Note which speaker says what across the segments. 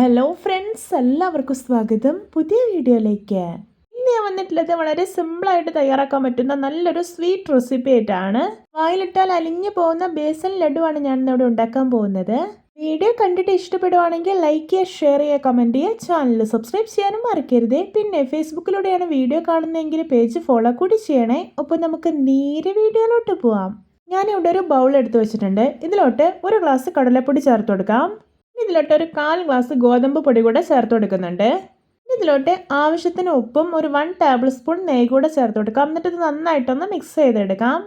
Speaker 1: Hello friends എല്ലാവർക്കും സ്വാഗതം. പുതിയ വീഡിയോയിലേക്ക്. ഇന്ന് ഞാൻ വന്നിട്ടുള്ളത് വളരെ സിമ്പിളായിട്ട് തയ്യാറാക്കാൻ പറ്റുന്ന നല്ലൊരു സ്വീറ്റ് റെസിപ്പി ആയിട്ടാണ്. വായിലിട്ടാൽ അലിഞ്ഞു പോകുന്ന ബേസൻ ലഡുവാണ് ഞാൻ ഇന്നിവിടെ ഉണ്ടാക്കാൻ പോകുന്നത്. വീഡിയോ കണ്ടിട്ട് ഇഷ്ടപ്പെടുവാണെങ്കിൽ ലൈക്ക് ചെയ്യുക ഷെയർ ചെയ്യുക കമന്റ് ചെയ്യുക. ചാനൽ സബ്സ്ക്രൈബ് ചെയ്യാനും മറക്കരുത്. പിന്നെ ഫേസ്ബുക്കിലൂടെയാണ് വീഡിയോ കാണുന്നതെങ്കിൽ പേജ് ഫോളോ കൂടി ചെയ്യണേ. ഒപ്പം നമുക്ക് നേരെ വീഡിയോയിലോട്ട് പോവാം. ഞാനിവിടെ ഒരു ബൗൾ എടുത്ത് വെച്ചിട്ടുണ്ട്. ഇതിലോട്ട് ഒരു ഗ്ലാസ് കടലപ്പൊടി ചേർത്ത് കൊടുക്കാം. ഇതിലോട്ട് ഒരു കാൽ ഗ്ലാസ് ഗോതമ്പ് പൊടി കൂടെ ചേർത്ത് കൊടുക്കുന്നുണ്ട്. ഇതിലോട്ട് ആവശ്യത്തിന് ഉപ്പും ഒരു വൺ ടേബിൾ സ്പൂൺ നെയ്യ് കൂടെ ചേർത്ത് കൊടുക്കാം. എന്നിട്ട് ഇത് നന്നായിട്ടൊന്ന് മിക്സ് ചെയ്തെടുക്കാം.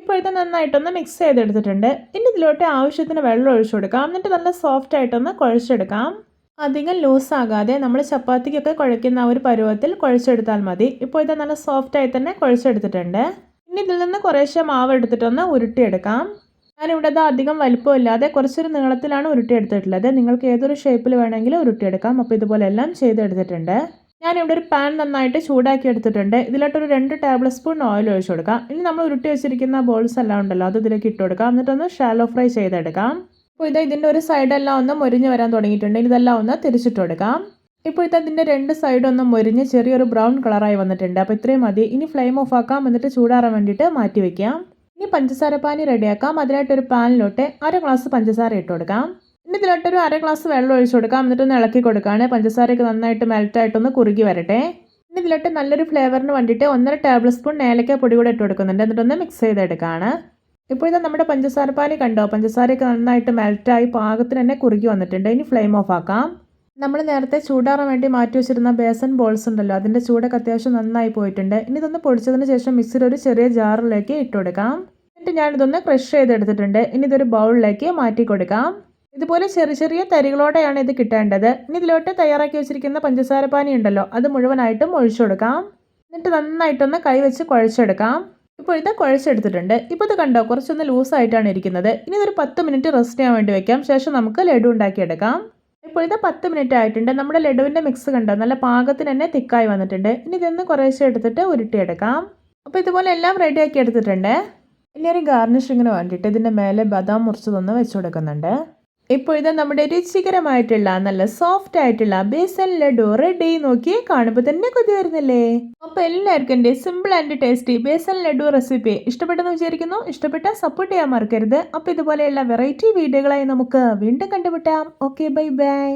Speaker 1: ഇപ്പോൾ ഇത് നന്നായിട്ടൊന്ന് മിക്സ് ചെയ്തെടുത്തിട്ടുണ്ട്. ഇനി ഇതിലോട്ട് ആവശ്യത്തിന് വെള്ളം ഒഴിച്ചു കൊടുക്കാം. എന്നിട്ട് നല്ല സോഫ്റ്റ് ആയിട്ടൊന്ന് കുഴച്ചെടുക്കാം. അധികം ലൂസ് ആകാതെ നമ്മൾ ചപ്പാത്തിക്കൊക്കെ കുഴയ്ക്കുന്ന ആ ഒരു പരുവത്തിൽ കുഴച്ചെടുത്താൽ മതി. ഇപ്പോൾ ഇത് നല്ല സോഫ്റ്റ് ആയി തന്നെ കുഴച്ചെടുത്തിട്ടുണ്ട്. ഇനി ഇതിൽ നിന്ന് കുറേശ്ശെ മാവ് എടുത്തിട്ടൊന്ന് ഉരുട്ടിയെടുക്കാം. ഞാനിവിടെ അത് അധികം വലിപ്പമില്ലാതെ കുറച്ചൊരു നീളത്തിലാണ് ഉരുട്ടി ഉരുട്ടിയെടുത്തിട്ടുള്ളത് നിങ്ങൾക്ക് ഏതൊരു ഷേപ്പിൽ വേണമെങ്കിലും ഉരുട്ടിയെടുക്കാം അപ്പോൾ ഇതുപോലെ എല്ലാം ചെയ്തെടുത്തിട്ടുണ്ട്. ഞാനിവിടെ ഒരു പാൻ നന്നായിട്ട് ചൂടാക്കി എടുത്തിട്ടുണ്ട്. ഇതിലോട്ടൊരു രണ്ട് ടേബിൾ സ്പൂൺ ഓയിൽ ഒഴിച്ചു കൊടുക്കാം. ഇനി നമ്മൾ ഉരുട്ടി വെച്ചിരിക്കുന്ന ബോൾസ് എല്ലാം ഉണ്ടല്ലോ അത് ഇതിലേക്ക് ഇട്ട് കൊടുക്കാം. എന്നിട്ടൊന്ന് ഷാലോ ഫ്രൈ ചെയ്തെടുക്കാം. അപ്പോൾ ഇത് ഇതിന്റെ ഒരു സൈഡെല്ലാം ഒന്ന് മുരിഞ്ഞ് വരാൻ തുടങ്ങിയിട്ടുണ്ട്. ഇതെല്ലാം ഒന്ന് തിരിച്ചിട്ട് കൊടുക്കാം. ഇപ്പോൾ ഇത് അതിന്റെ രണ്ട് സൈഡും ഒന്ന് മുരിഞ്ഞ് ചെറിയൊരു ബ്രൗൺ കളറായി വന്നിട്ടുണ്ട്. അപ്പോൾ ഇത്രയും മതി. ഇനി ഫ്ലെയിം ഓഫ് ആക്കാം. എന്നിട്ട് ചൂടാറാൻ വേണ്ടിയിട്ട് മാറ്റി വയ്ക്കാം പഞ്ചസാര പാനി റെഡിയാക്കാം. അതിനായിട്ട് ഒരു പാനിലോട്ട് അര ഗ്ലാസ് പഞ്ചസാര ഇട്ട് കൊടുക്കാം. ഇനി ഇതിലോട്ട് ഒരു അര ഗ്ലാസ് വെള്ളം ഒഴിച്ചു കൊടുക്കാം. എന്നിട്ടൊന്ന് ഇളക്കി കൊടുക്കുകയാണ് പഞ്ചസാരയൊക്കെ നന്നായിട്ട് മെൽറ്റായിട്ടൊന്ന് കുറുകി വരട്ടെ. ഇനി ഇതിലോട്ട് നല്ലൊരു ഫ്ലേവറിന് വേണ്ടിയിട്ട് ഒന്നര ടേബിൾ സ്പൂൺ ഏലക്ക പൊടി കൂടെ ഇട്ട് കൊടുക്കുന്നുണ്ട്. എന്നിട്ടൊന്ന് മിക്സ് ചെയ്തെടുക്കുകയാണ് ഇപ്പോൾ ഇത് നമ്മുടെ പഞ്ചസാര പാനി കണ്ടോ? പഞ്ചസാരയൊക്കെ നന്നായിട്ട് മെൽറ്റായി പാകത്തിന് തന്നെ കുറുകി വന്നിട്ടുണ്ട്. ഇനി ഫ്ലെയിം ഓഫ് ആക്കാം. നമ്മൾ നേരത്തെ ചൂടാറാൻ വേണ്ടി മാറ്റി വെച്ചിരുന്ന ബേസൻ ബോൾസ് ഉണ്ടല്ലോ. അതിന്റെ ചൂടൊക്കെ അത്യാവശ്യം നന്നായി പോയിട്ടുണ്ട്. ഇനി ഇതൊന്ന് പൊടിച്ചതിന് ശേഷം മിക്സിയിൽ ഒരു ചെറിയ ജാറിലേക്ക് ഇട്ട് കൊടുക്കാം. എന്നിട്ട് ഞാനിതൊന്ന് ക്രഷ് ചെയ്തെടുത്തിട്ടുണ്ട്. ഇനി ഇതൊരു ബൗളിലേക്ക് മാറ്റി കൊടുക്കാം. ഇതുപോലെ ചെറിയ ചെറിയ തരികളോടെയാണ് ഇത് കിട്ടേണ്ടത്. ഇനി ഇതിലോട്ട് തയ്യാറാക്കി വെച്ചിരിക്കുന്ന പഞ്ചസാര പാനി ഉണ്ടല്ലോ അത് മുഴുവനായിട്ടും ഒഴിച്ചു കൊടുക്കാം. എന്നിട്ട് നന്നായിട്ടൊന്ന് കൈവച്ച് കുഴച്ചെടുക്കാം. ഇപ്പോൾ ഇത് കുഴച്ചെടുത്തിട്ടുണ്ട്. ഇപ്പോൾ ഇത് കണ്ടോ കുറച്ചൊന്ന് ലൂസായിട്ടാണ് ഇരിക്കുന്നത്. ഇനി ഇതൊരു പത്ത് മിനിറ്റ് റെസ്റ്റ് ചെയ്യാൻ വേണ്ടി വെക്കാം. ശേഷം നമുക്ക് ലഡു ഉണ്ടാക്കിയെടുക്കാം. ഇപ്പോൾ ഇത് പത്ത് മിനിറ്റ് ആയിട്ടുണ്ട്. നമ്മുടെ ലഡുവിന്റെ മിക്സ് കണ്ടോ നല്ല പാകത്തിന് തന്നെ തിക്കായി വന്നിട്ടുണ്ട്. ഇനി ഇതൊന്ന് കുറേശ്ശെ എടുത്തിട്ട് ഉരുട്ടിയെടുക്കാം. അപ്പോൾ ഇതുപോലെ എല്ലാം റെഡിയാക്കി എടുത്തിട്ടുണ്ട്. ഇനി ഒരു ഗാർണിഷിങ്ങിന് വേണ്ടിയിട്ട് ഇതിന്റെ മേലെ ബദാം മുറിച്ചതൊന്ന് വെച്ച് കൊടുക്കുന്നുണ്ട്. ഇപ്പോൾ ഇത് നമ്മുടെ രുചികരമായിട്ടുള്ള നല്ല സോഫ്റ്റ് ആയിട്ടുള്ള ബേസൻ ലഡു റെഡി നോക്കി കാണുമ്പോൾ തന്നെ കൊതി വരുന്നില്ലേ? അപ്പോൾ എല്ലാവർക്കും എന്റെ simple and tasty besan laddu recipe ഇഷ്ടപ്പെട്ടെന്ന് വിചാരിക്കുന്നു. ഇഷ്ടപ്പെട്ട സപ്പോർട്ട് ചെയ്യാൻ മറക്കരുത്. അപ്പോൾ ഇതുപോലെയുള്ള വെറൈറ്റി വീഡിയോകളായി നമുക്ക് വീണ്ടും കണ്ടുമുട്ടാം. Okay bye bye